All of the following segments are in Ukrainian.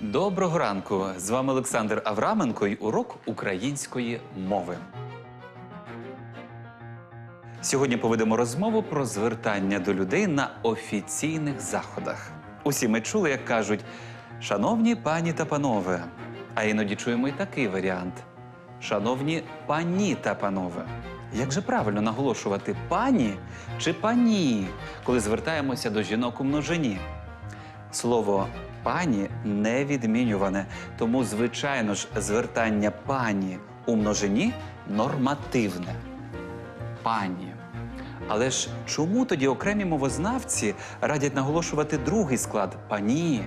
Доброго ранку! З вами Олександр Авраменко і урок української мови. Сьогодні поведемо розмову про звертання до людей на офіційних заходах. Усі ми чули, як кажуть, шановні пані та панове. А іноді чуємо і такий варіант: шановні пані та панове. Як же правильно наголошувати пані чи пані, коли звертаємося до жінок у множині? Слово пані не відмінюване, тому, звичайно ж, звертання пані у множині нормативне. Пані. Але ж чому тоді окремі мовознавці радять наголошувати другий склад пані?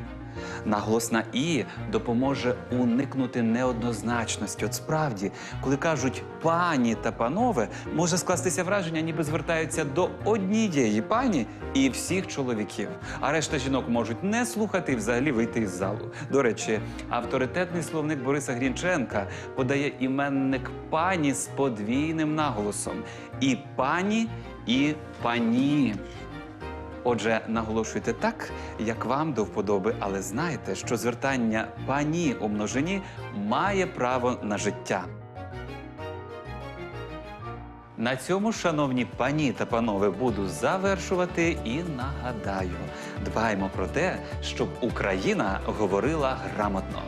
Наголос на і допоможе уникнути неоднозначності. От справді, коли кажуть пані та панове, може скластися враження, ніби звертаються до однієї пані і всіх чоловіків. А решта жінок можуть не слухати і взагалі вийти із залу. До речі, авторитетний словник Бориса Грінченка подає іменник пані з подвійним наголосом: і пані, і пані. Отже, наголошуйте так, як вам до вподоби, але знайте, що звертання пані у множині має право на життя. На цьому, шановні пані та панове, буду завершувати і нагадаю: дбаймо про те, щоб Україна говорила грамотно.